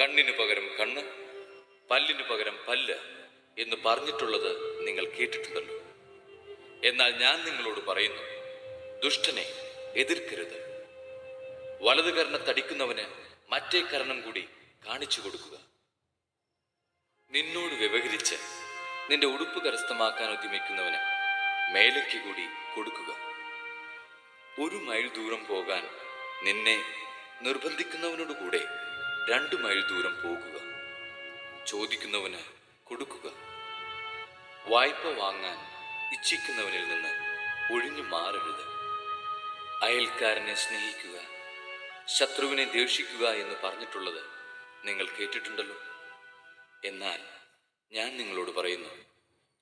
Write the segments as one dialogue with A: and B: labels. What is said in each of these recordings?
A: കണ്ണിനു പകരം കണ്ണ് പല്ലിനു പകരം പല്ല് എന്ന് പറഞ്ഞിട്ടുള്ളത് നിങ്ങൾ കേട്ടിട്ടുണ്ടല്ലോ. എന്നാൽ ഞാൻ നിങ്ങളോട് പറയുന്നു ദുഷ്ടനെ എതിർക്കരുത്. വലതു കർണത്തടിക്കുന്നവന് മറ്റേ കരണം കൂടി കാണിച്ചു കൊടുക്കുക. നിന്നോട് വ്യവഹരിച്ച് നിന്റെ ഉടുപ്പ് കരസ്ഥമാക്കാൻ ഉദ്യമിക്കുന്നവന് മേലയ്ക്ക് കൂടി കൊടുക്കുക. ഒരു മൈൽ ദൂരം പോകാൻ നിന്നെ നിർബന്ധിക്കുന്നവനോട് കൂടെ രണ്ടു മൈൽ ദൂരം പോകുക. ചോദിക്കുന്നവന് കൊടുക്കുക. വായ്പ വാങ്ങാൻ ഇച്ഛിക്കുന്നവനിൽ നിന്ന് ഒഴിഞ്ഞു മാറരുത്. അയൽക്കാരനെ സ്നേഹിക്കുക ശത്രുവിനെ ദേഷിക്കുക എന്ന് പറഞ്ഞിട്ടുള്ളത് നിങ്ങൾ കേട്ടിട്ടുണ്ടല്ലോ. എന്നാൽ ഞാൻ നിങ്ങളോട് പറയുന്നു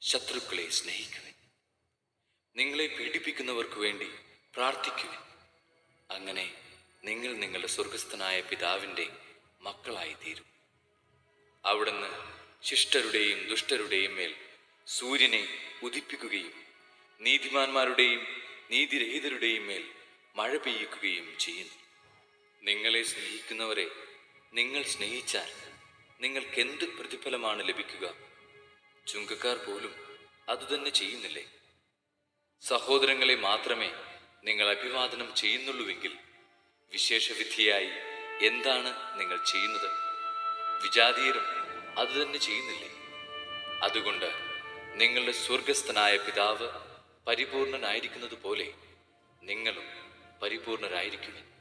A: ശത്രുക്കളെ സ്നേഹിക്കുവിൻ. നിങ്ങളെ പീഡിപ്പിക്കുന്നവർക്ക് വേണ്ടി പ്രാർത്ഥിക്കുക അങ്ങനെ നിങ്ങൾ നിങ്ങളുടെ സ്വർഗസ്ഥനായ പിതാവിന്റെ മക്കളായി തീരും അവിടുന്ന് ശിഷ്ടരുടെയും ദുഷ്ടരുടെയും മേൽ സൂര്യനെ ഉദിപ്പിക്കുകയും നീതിമാന്മാരുടെയും നീതിരഹിതരുടെയും മേൽ മഴ പെയ്യിക്കുകയും ചെയ്യുന്നു. നിങ്ങളെ സ്നേഹിക്കുന്നവരെ നിങ്ങൾ സ്നേഹിച്ചാൽ നിങ്ങൾക്ക് എന്ത് പ്രതിഫലമാണ് ലഭിക്കുക? ചുങ്കക്കാർ പോലും അതുതന്നെ ചെയ്യുന്നില്ലേ? സഹോദരങ്ങളെ മാത്രമേ നിങ്ങൾ അഭിവാദനം ചെയ്യുന്നുള്ളൂവെങ്കിൽ വിശേഷവിധിയായി എന്താണ് നിങ്ങൾ ചെയ്യുന്നത്? വിജാതീയരും അതുതന്നെ ചെയ്യുന്നില്ലേ? അതുകൊണ്ട് നിങ്ങളുടെ സ്വർഗസ്ഥനായ പിതാവ് പരിപൂർണനായിരിക്കുന്നത് പോലെ നിങ്ങളും പരിപൂർണരായിരിക്കുവിൻ.